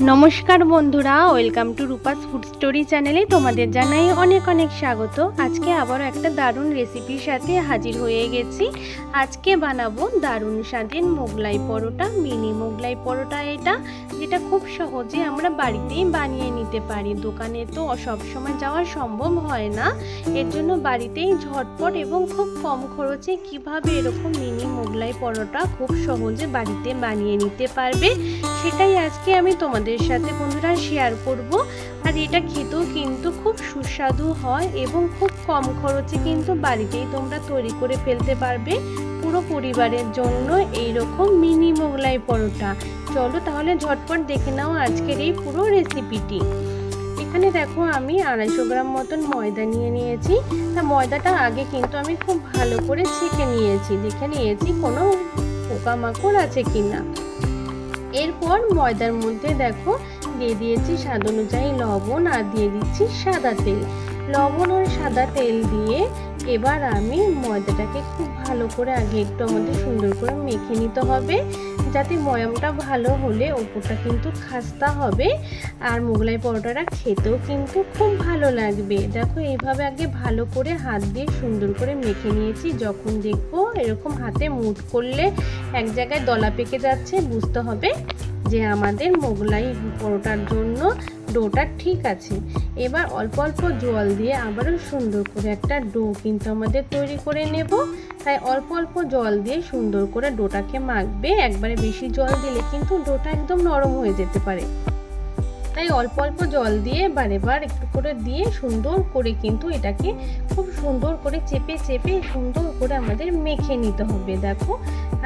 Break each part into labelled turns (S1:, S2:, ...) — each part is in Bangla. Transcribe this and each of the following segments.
S1: নমস্কার বন্ধুরা, welcome to Rupa's food story চ্যানেলে তোমাদের জানাই অনেক অনেক স্বাগত। আজকে আবারও একটা দারুণ রেসিপির সাথে হাজির হয়ে গেছি। আজকে বানাবো দারুণ স্বাদের মোগলাই পরোটা, মিনি মোগলাই পরোটা এটা। যেটা খুব সহজে আমরা বাড়িতেই বানিয়ে নিতে পারি। দোকানে তো সবসময় যাওয়া সম্ভব হয় না। এর জন্য বাড়িতেই ঝটপট এবং খুব কম খরচে কীভাবে এরকম মিনি মোগলাই পরোটা খুব সহজে বাড়িতে বানিয়ে নিতে পারবে, সেটাই আজকে আমি তোমাদের সাথে বন্ধুরা শেয়ার করব। আর এটা খেতেও কিন্তু খুব সুস্বাদু হয় এবং খুব কম খরচে কিন্তু বাড়িতেই তোমরা তৈরি করে ফেলতে পারবে। পুরো পরিবারের জন্য এই রকম মিনি মোগলাই পরোটা। চলো তাহলে ঝটপট দেখে নাও আজকের এই পুরো রেসিপিটি এখানে দেখো আমি আড়াইশো গ্রাম মতন ময়দা নিয়ে নিয়েছি। তা ময়দাটা আগে কিন্তু আমি খুব ভালো করে ছেঁকে নিয়েছি। দেখে নিয়েছি কোনো পোকামাকড় আছে কিনা। এরপর ময়দার মধ্যে দেখো দিয়ে দিয়েছি স্বাদ অনুযায়ী লবণ আর দিয়ে দিচ্ছি সাদা তেল। লবণ আর সাদা তেল দিয়ে এবার আমি ময়দাটাকে খুব ভালো করে আগে একটু আমাদের সুন্দর করে মেখে নিতে হবে। যাতে ময়ামটা ভালো হলে ওপরটা কিন্তু খাস্তা হবে আর মোগলাই পরোটাটা খেতেও কিন্তু খুব ভালো লাগবে। দেখো এইভাবে আগে ভালো করে হাত দিয়ে সুন্দর করে মেখে নিয়েছি। যখন দেখব এরকম হাতে মুট করলে এক জায়গায় দলা পেকে যাচ্ছে, বুঝতে হবে। যে আমাদের মোগলাই পরোটার জন্য ডোটা ঠিক আছে। এবার অল্প অল্প জল দিয়ে আবারও সুন্দর করে একটা ডো কিন্তু আমাদের তৈরি করে নেব। তাই অল্প অল্প জল দিয়ে সুন্দর করে ডোটাকে মাখবে। একবারে বেশি জল দিলে কিন্তু ডোটা একদম নরম হয়ে যেতে পারে। তাই অল্প অল্প জল দিয়ে বারে বার একটু করে দিয়ে সুন্দর করে কিন্তু এটাকে খুব সুন্দর করে চেপে চেপে সুন্দর করে আমাদের মেখে নিতে হবে। দেখো,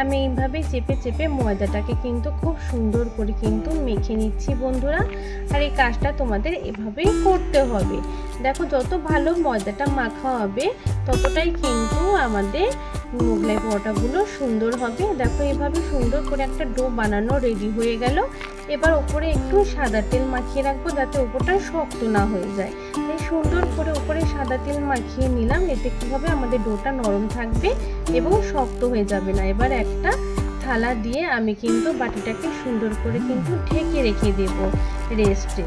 S1: আমি এইভাবে চেপে চেপে ময়দাটাকে কিন্তু খুব সুন্দর করে কিন্তু মেখে নিচ্ছি বন্ধুরা। আর এই কাজটা তোমাদের এভাবেই করতে হবে। দেখো, যত ভালো ময়দাটা মাখা হবে, ততটাই কিন্তু আমাদের মোগলাই পরোটাগুলো সুন্দর হবে। দেখো, এভাবে সুন্দর করে একটা ডো বানানো রেডি হয়ে গেল। এবার ওপরে একটু সাদা তেল মাখিয়ে রাখব যাতে ওপরটা শক্ত না হয়ে যায়। তাই সুন্দর করে ওপরে সাদা তেল মাখিয়ে নিলাম, এতে কী হবে? আমাদের ডোটা নরম থাকবে এবং শক্ত হয়ে যাবে না। এবার একটা থালা দিয়ে আমি কিন্তু বাটিটাকে সুন্দর করে কিন্তু ঢেকে রেখে দেব রেস্টে।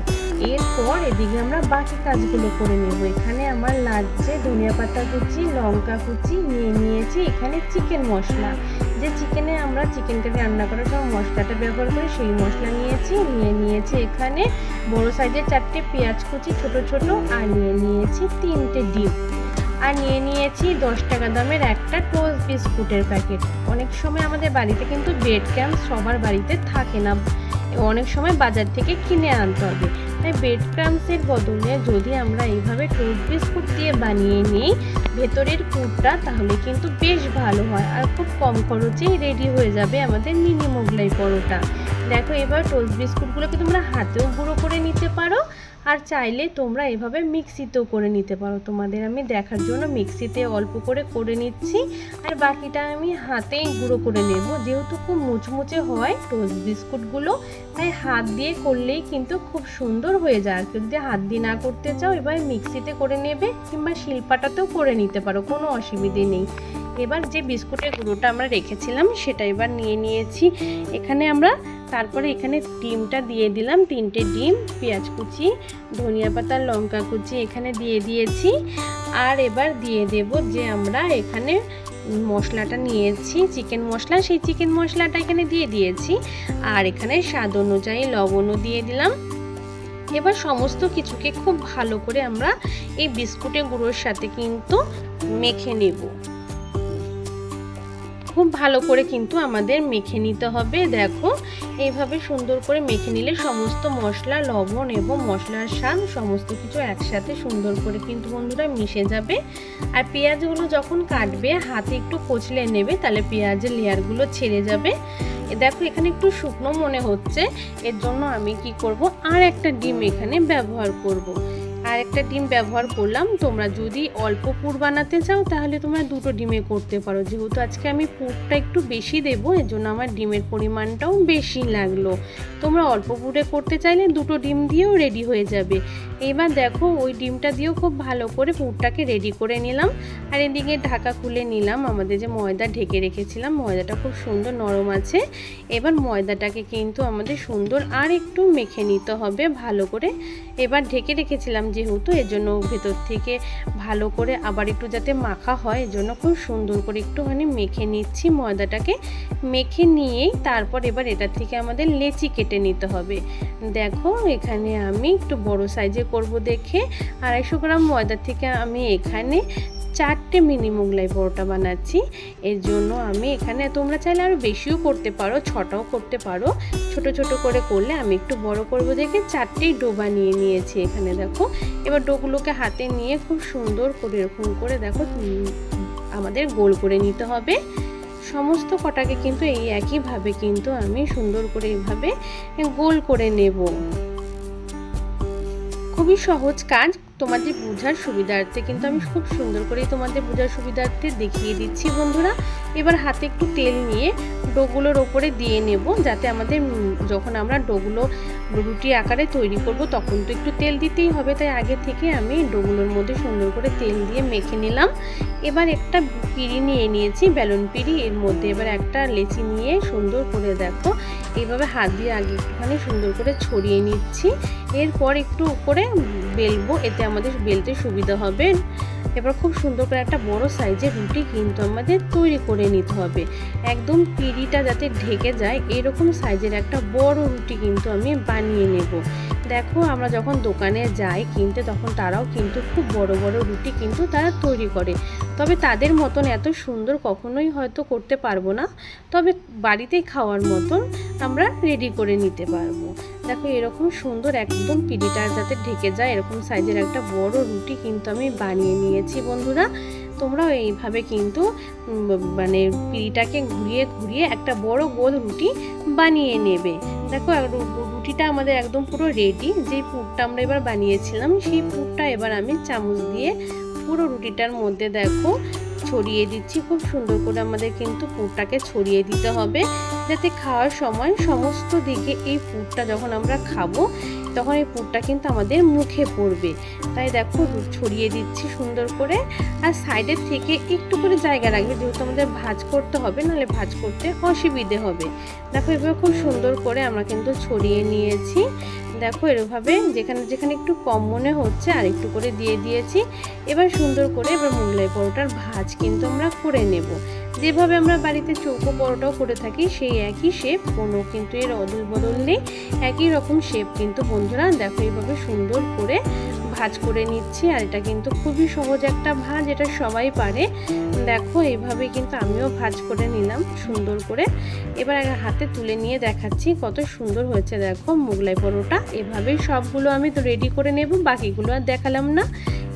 S1: এরপর এদিকে আমরা বাকি কাজগুলো করে নেব। এখানে আমার লাগছে ধনিয়া পাতা কুচি, লঙ্কা কুচি, নিয়ে নিয়েছি এখানে চিকেন মশলা। যে চিকেনে আমরা চিকেনটাকে রান্না করার সময় মশলাটা ব্যবহার করি, সেই মশলা নিয়েছি, নিয়ে নিয়েছি এখানে বড় সাইজের চারটে পেঁয়াজ কুচি, ছোট ছোট, আর নিয়ে নিয়েছি তিনটে ডিম। আর নিয়ে নিয়েছি দশ টাকা দামের একটা টোস্ট বিস্কুটের প্যাকেট অনেক সময় আমাদের বাড়িতে কিন্তু ব্রেড ক্যাম্প সবার বাড়িতে থাকে না। অনেক সময় বাজার থেকে কিনে আনতে হবে। তাই বেড ক্রামসের বদলে যদি আমরা এইভাবে টোস্ট বিস্কুট দিয়ে বানিয়ে নিই ভেতরের কুটটা, তাহলে কিন্তু বেশ ভালো হয় আর খুব কম খরচেই রেডি হয়ে যাবে আমাদের মিনি মোগলাই পরোটা। দেখো এবার টোস্ট বিস্কুটগুলোকে তোমরা হাতেও গুঁড়ো করে নিতে পারো আর চাইলে তোমরা এভাবে মিক্সিতেও করে নিতে পারো। তোমাদের আমি দেখার জন্য মিক্সিতে অল্প করে করে নিচ্ছি। আর বাকিটা আমি হাতেই গুঁড়ো করে নেব। যেহেতু খুব মুচমুচে হয় টোস্ট বিস্কুটগুলো তাই হাত দিয়ে করলেই কিন্তু খুব সুন্দর হয়ে যায়। আর যদি হাত দিয়ে না করতে চাও এবার মিক্সিতে করে নেবে কিংবা শিল্পাটাতেও করে নিতে পারো, কোনো অসুবিধে নেই। এবার যে বিস্কুটের গুঁড়োটা আমরা রেখেছিলাম, সেটা এবার নিয়ে নিয়েছি। এখানে আমরা তারপরে এখানে ডিমটা দিয়ে দিলাম, তিনটে ডিম, পেঁয়াজ কুচি, ধনিয়া পাতা, লঙ্কা কুচি এখানে দিয়ে দিয়েছি। আর এবার দিয়ে দেব যে আমরা এখানে মশলাটা নিয়েছি, চিকেন মশলা। সেই চিকেন মশলাটা এখানে দিয়ে দিয়েছি। আর এখানে স্বাদ অনুযায়ী লবণও দিয়ে দিলাম। এবার সমস্ত কিছুকে খুব ভালো করে আমরা এই বিস্কুটের গুঁড়োর সাথে কিন্তু মেখে নেব। খুব ভালো করে কিন্তু আমাদের মেখে নিতে হবে, দেখো। এইভাবে সুন্দর করে মেখে নিলে সমস্ত মশলা, লবণ এবং মশলার স্বাদ সমস্ত কিছু একসাথে সুন্দর করে কিন্তু বন্ধুরা মিশে যাবে। আর পেঁয়াজগুলো যখন কাটবে, হাতে একটু কচলে নেবে, তাহলে পেঁয়াজের লেয়ারগুলো ছেড়ে যাবে। দেখো, এখানে একটু শুকনো মনে হচ্ছে, এর জন্য আমি কি করব? আর একটা ডিম এখানে ব্যবহার করব। আরেকটা ডিম ব্যবহার করলাম। তোমরা যদি অল্প পুর বানাতে চাও, তাহলে তোমরা দুটো ডিমে করতে পারো। যেহেতু আজকে আমি পুরটা একটু বেশি দেবো, এর জন্য আমার ডিমের পরিমাণটাও বেশি লাগল। তোমরা অল্প পুরে করতে চাইলে দুটো ডিম দিয়েও রেডি হয়ে যাবে। এবার দেখো, ওই ডিমটা দিয়েও খুব ভালো করে পুরটাকে রেডি করে নিলাম। আর এদিকে ঢাকা খুলে নিলাম, আমাদের যে ময়দা ঢেকে রেখেছিলাম, ময়দাটা খুব সুন্দর নরম আছে। এবার ময়দাটাকে কিন্তু আমাদের সুন্দর আর একটু মেখে নিতে হবে ভালো করে। এবার ঢেকে রেখেছিলাম যেহেতু এর জন্য ভেতর থেকে ভালো করে আবার একটু যাতে মাখা হয় এর জন্য খুব সুন্দর করে একটুখানি মেখে নিচ্ছি ময়দাটাকে। মেখে নিয়েই তারপর এবার এটা থেকে আমাদের লেচি কেটে নিতে হবে। দেখো এখানে আমি একটু বড় সাইজে করব দেখে। আড়াইশো গ্রাম ময়দা থেকে আমি এখানে চারটে মিনি মোগলাই পরোটা বানাচ্ছি। এর জন্য আমি এখানে তোমরা চাইলে আরও বেশিও করতে পারো, ছটাও করতে পারো। ছোট ছোট করে করলে আমি একটু বড় করব দেখে চারটেই ডো বানিয়ে নিয়েছি এখানে দেখো। এবার ডোগুলোকে হাতে নিয়ে খুব সুন্দর করে এরকম করে দেখো আমাদের গোল করে নিতে হবে। সমস্ত কটাকে কিন্তু এই একইভাবে কিন্তু আমি সুন্দর করে এইভাবে গোল করে নেব। খুবই সহজ কাজ তোমাদের বোঝার সুবিধার্থে, কিন্তু আমি খুব সুন্দর করেই তোমাদের বোঝার সুবিধার্থে দেখিয়ে দিচ্ছি বন্ধুরা। এবার হাতে একটু তেল নিয়ে ডোগুলোর ওপরে দিয়ে নেব, যাতে আমাদের যখন আমরা ডোগুলো, রুটি আকারে তৈরি করব তখন তো একটু তেল দিতেই হবে, তাই আগে থেকে আমি ডোগুলোর মধ্যে সুন্দর করে তেল দিয়ে মেখে নিলাম। এবার একটা পিড়ি নিয়ে নিয়েছি, বেলুন পিড়ি, এর মধ্যে এবার একটা লেচি নিয়ে সুন্দর করে দেখো এইভাবে হাত দিয়ে আগে একটুখানি সুন্দর করে ছড়িয়ে নিচ্ছি। এরপর একটু উপরে বেলবো, এতে আমাদের বেলতে সুবিধা হবে। এবার খুব সুন্দর করে একটা বড় সাইজের রুটি কিন্তু আমাদের তৈরি করে নিতে হবে। একদম পিড়িটা যাতে ঢেকে যায়, এরকম সাইজের একটা বড় রুটি কিন্তু আমি বানিয়ে নেব। দেখো, আমরা যখন দোকানে যাই কিনতে, তখন তারাও কিন্তু খুব বড় বড় রুটি কিন্তু তারা তৈরি করে। তবে তাদের মতন এত সুন্দর কখনোই হয়তো করতে পারব না। তবে বাড়িতেই খাওয়ার মতন আমরা রেডি করে নিতে পারব। দেখো, এরকম সুন্দর একদম পিড়িটা যাতে ঢেকে যায়, এরকম সাইজের একটা বড় রুটি কিন্তু আমি বানিয়ে নিয়েছি বন্ধুরা। তোমরাও এইভাবে কিন্তু মানে পিড়িটাকে ঘুরিয়ে ঘুরিয়ে একটা বড় গোল রুটি বানিয়ে নেবে। দেখো রুটিটা আমাদের একদম পুরো রেডি যে পুরটা আমরা এবার বানিয়েছিলাম, সেই পুরটা এবার আমি চামচ দিয়ে পুরো রুটিটার মধ্যে দেখো ছড়িয়ে দিচ্ছি। খুব সুন্দর করে আমাদের কিন্তু পুরটাকে ছড়িয়ে দিতে হবে। যাতে খাওয়ার সময় সমস্ত দিকে এই পুরটা যখন আমরা খাব, তখন এই পুরটা কিন্তু আমাদের মুখে পড়বে। তাই দেখো ছড়িয়ে দিচ্ছি সুন্দর করে। আর সাইডের থেকে একটু করে জায়গা রাখবে। যেহেতু আমাদের ভাজ করতে হবে, নাহলে ভাজ করতে অসুবিধে হবে। দেখো এভাবে খুব সুন্দর করে আমরা কিন্তু ছড়িয়ে নিয়েছি। দেখো এরভাবে যেখানে যেখানে একটু কম মনে হচ্ছে আর একটু করে দিয়ে দিয়েছি। এবার সুন্দর করে এবার মোগলাই পরোটার ভাজ কিন্তু আমরা করে নেব। যেভাবে আমরা বাড়িতে চৌকো পরোটাও করে থাকি, সেই একই শেপ কোনো কিন্তু এর অদল বদল নেই। একই রকম শেপ কিন্তু বন্ধুরা, দেখো এইভাবে সুন্দর করে ভাজ করে নিচ্ছি আর এটা কিন্তু খুবই সহজ একটা ভাজ, এটা সবাই পারে। দেখো, এইভাবে কিন্তু আমিও ভাজ করে নিলাম সুন্দর করে। এবার হাতে তুলে নিয়ে দেখাচ্ছি কত সুন্দর হয়েছে, দেখো মোগলাই পরোটা। এভাবেই সবগুলো আমি তো রেডি করে নেব, বাকিগুলো আর দেখালাম না।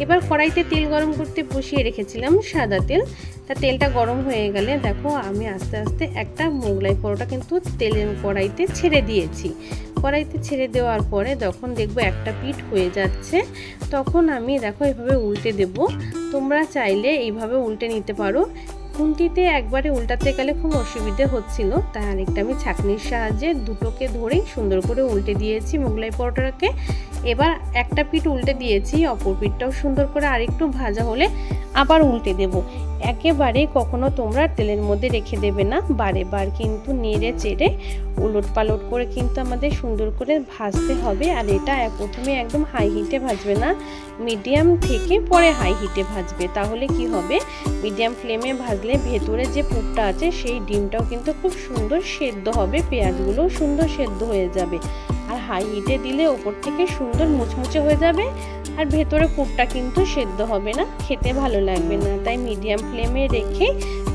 S1: এবার কড়াইতে তেল গরম করতে বসিয়ে রেখেছিলাম সাদা তেল। তা তেলটা গরম হয়ে গেলে, দেখো, আমি আস্তে আস্তে একটা মোগলাই পরোটা কিন্তু তেলের কড়াইতে ছেড়ে দিয়েছি। কড়াইতে ছেড়ে দেওয়ার পরে যখন দেখব একটা পিঠ হয়ে যাচ্ছে, তখন আমি দেখো এভাবে উল্টে দেব। তোমরা চাইলে এইভাবে উল্টে নিতে পারো। খুন্তিতে একবারে উল্টাতে গেলে খুব অসুবিধে হচ্ছিল। তাই আরেকটা আমি ছাঁকনির সাহায্যে দুটোকে ধরেই সুন্দর করে উল্টে দিয়েছি মোগলাই পরোটাকে এবার একটা পিঠ উল্টে দিয়েছি, অপর পিঠটাও সুন্দর করে আরেকটু ভাজা হলে আবার উল্টে দেব। একেবারে কখনো তোমরা তেলের মধ্যে রেখে দেবে না বারে বার কিন্তু নেড়ে চেড়ে উলট পালট করে কিন্তু আমাদের সুন্দর করে ভাজতে হবে। আর এটা প্রথমে একদম হাই হিটে ভাজবে না মিডিয়াম থেকে পরে হাই হিটে ভাজবে। তাহলে কি হবে? মিডিয়াম ফ্লেমে ভাজলে ভেতরে যে পুরটা আছে, সেই ডিমটাও কিন্তু খুব সুন্দর সেদ্ধ হবে, পেঁয়াজগুলোও সুন্দর সেদ্ধ হয়ে যাবে। আর হাই হিটে দিলে ওপর থেকে সুন্দর মুচমুচে হয়ে যাবে। আর ভেতরে পুরটা কিন্তু সেদ্ধ হবে না, খেতে ভালো লাগবে না। তাই মিডিয়াম ফ্লেমে রেখে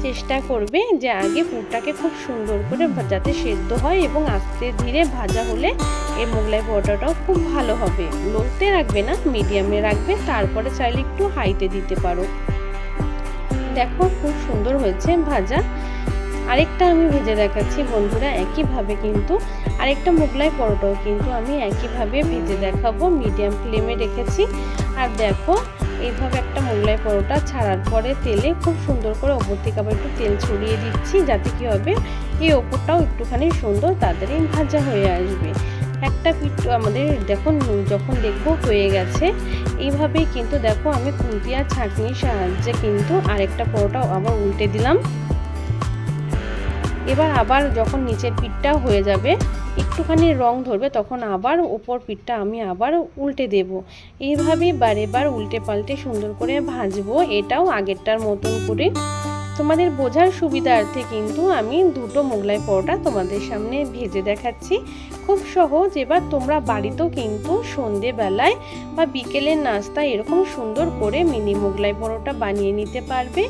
S1: চেষ্টা করবে যে আগে পুরটাকে খুব সুন্দর করে যাতে সেদ্ধ হয় এবং আস্তে ধীরে ভাজা হলে এই মোগলাই পরোটাটাও খুব ভালো হবে। লোতে রাখবে না মিডিয়ামে রাখবে, তারপরে চাইলে একটু হাইতে দিতে পারো। দেখো খুব সুন্দর হয়েছে ভাজা। আরেকটা আমি ভেজে দেখাচ্ছি, বন্ধুরা একইভাবে কিন্তু আরেকটা মোগলাই পরোটাও কিন্তু আমি একইভাবে ভেজে দেখাবো মিডিয়াম ফ্লেমে রেখেছি। আর দেখো, এইভাবে একটা মোগলাই পরোটা ছাড়ার পরে তেলে খুব সুন্দর করে ওপর থেকে আবার একটু তেল ছড়িয়ে দিচ্ছি, যাতে কি হবে, এই ওপরটাও একটুখানি সুন্দর তাড়াতাড়ি ভাজা হয়ে আসবে। একটা পিঠ আমাদের দেখুন যখন দেখব হয়ে গেছে, এইভাবেই কিন্তু দেখো আমি খুন্তি আর ছাঁকনির সাহায্যে কিন্তু আরেকটা পরোটা আবার উল্টে দিলাম। এবার আবার যখন নিচের পিঠটা হয়ে যাবে, একটুখানি রং ধরবে, তখন আবার ওপর পিঠটা আমি আবার উল্টে দেব। এইভাবেই বারে বার উল্টে পাল্টে সুন্দর করে ভাজবো, এটাও আগেরটার মতন করে। তোমাদের বোঝার সুবিধার্থে কিন্তু আমি দুটো মোগলাই পরোটা তোমাদের সামনে ভেজে দেখাচ্ছি। খুব সহজ, এবার তোমরা বাড়িতেও কিন্তু সন্ধেবেলায় বা বিকেলের নাস্তা এরকম সুন্দর করে মিনি মোগলাই পরোটা বানিয়ে নিতে পারবে।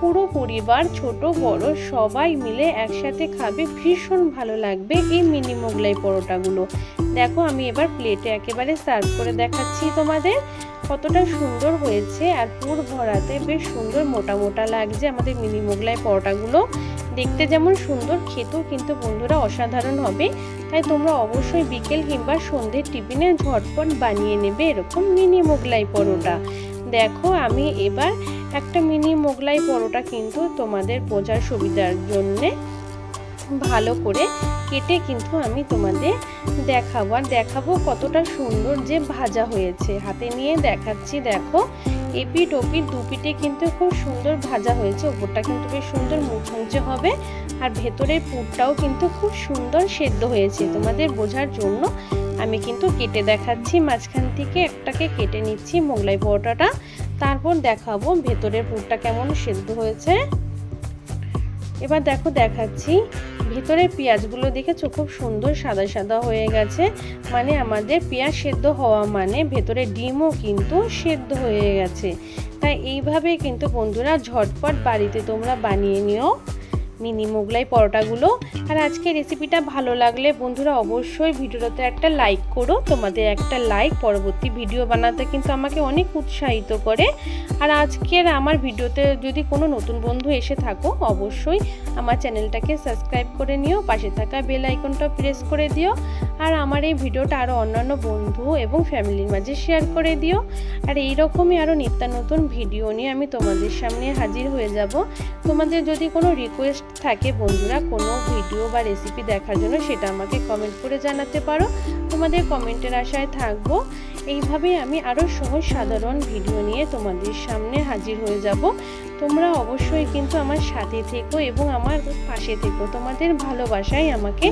S1: পুরো পরিবার, ছোট, বড়, সবাই মিলে একসাথে খাবে। ভীষণ ভালো লাগবে এই মিনি মোগলাই পরোটাগুলো। দেখো, আমি এবার প্লেটে একেবারে সার্ভ করে দেখাচ্ছি তোমাদের কতটা সুন্দর হয়েছে। আর পুর ভরাতে বেশ সুন্দর মোটা মোটা লাগছে আমাদের মিনি মোগলাই পরোটাগুলো। দেখতে যেমন সুন্দর, খেতেও কিন্তু বন্ধুরা অসাধারণ হবে। তাই তোমরা অবশ্যই বিকেল কিংবা সন্ধ্যের টিফিনে ঝটপট বানিয়ে নেবে এরকম মিনি মোগলাই পরোটা। দেখো, আমি এবার একটা মিনি মোগলাই পরোটা কিন্তু তোমাদের বোঝার সুবিধার জন্যে ভালো করে কেটে কিন্তু আমি তোমাদের দেখাবো। আর দেখাবো কতটা সুন্দর যে ভাজা হয়েছে। হাতে নিয়ে দেখাচ্ছি, দেখো। এপিট ওপিট দুপিটে কিন্তু খুব সুন্দর ভাজা হয়েছে। ওপরটা কিন্তু বেশ সুন্দর মুচমুচে হবে। আর ভেতরের পুরটাও কিন্তু খুব সুন্দর সেদ্ধ হয়েছে তোমাদের বোঝার জন্য। আমি কিন্তু কেটে দেখাচ্ছি, মাঝখান থেকে একটাকে কেটে নিচ্ছি মোগলাই পরোটাটা। তারপর দেখাবো ভেতরের পুরটা কেমন সেদ্ধ হয়েছে। এবার দেখো দেখাচ্ছি ভেতরের পেঁয়াজগুলো দেখেছ খুব সুন্দর সাদা সাদা হয়ে গেছে। মানে আমাদের পেঁয়াজ সেদ্ধ হওয়া মানে ভেতরে ডিমও কিন্তু সেদ্ধ হয়ে গেছে। তাই এইভাবে কিন্তু বন্ধুরা ঝটপট বাড়িতে তোমরা বানিয়ে নিও। মিনি মোগলাই পরোটাগুলো। আর আজকে রেসিপিটা ভালো লাগলে বন্ধুরা অবশ্যই ভিডিওটাতে একটা লাইক করো। তোমাদের একটা লাইক পরবর্তী ভিডিও বানাতে কিন্তু আমাকে অনেক উৎসাহিত করে। আর আজকের আমার ভিডিওতে যদি কোনো নতুন বন্ধু এসে থাকো, অবশ্যই আমার চ্যানেলটাকে সাবস্ক্রাইব করে নিও, পাশে থাকা বেল আইকনটা প্রেস করে দিও। আর আমার এই ভিডিওটা আরও অন্যান্য বন্ধু এবং ফ্যামিলির মাঝে শেয়ার করে দিও। আর এইরকমই আরও নিত্য নতুন ভিডিও নিয়ে আমি তোমাদের সামনে হাজির হয়ে যাব। তোমাদের যদি কোনো রিকোয়েস্ট থাকে বন্ধুরা, কোনো ভিডিও বা রেসিপি দেখার জন্য সেটা আমাকে কমেন্ট করে জানাতে পারো। তোমাদের কমেন্টের আশায় থাকব। এইভাবেই আমি আরও সহজ সাধারণ ভিডিও নিয়ে তোমাদের সামনে হাজির হয়ে যাব। তোমরা অবশ্যই কিন্তু আমার সাথে থেকো এবং আমার পাশে থেকো। তোমাদের ভালোবাসাই আমাকে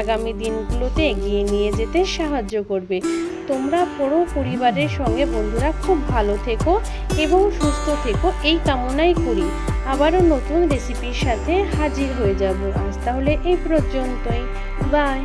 S1: আগামী দিনগুলোতে এগিয়ে নিয়ে যেতে সাহায্য করবে। তোমরা পুরো পরিবারের সঙ্গে বন্ধুরা খুব ভালো থেকো এবং সুস্থ থেকো। এই কামনাই করি। আবারও নতুন রেসিপির সাথে হাজির হয়ে যাব। আজ তাহলে এই পর্যন্তই। বাই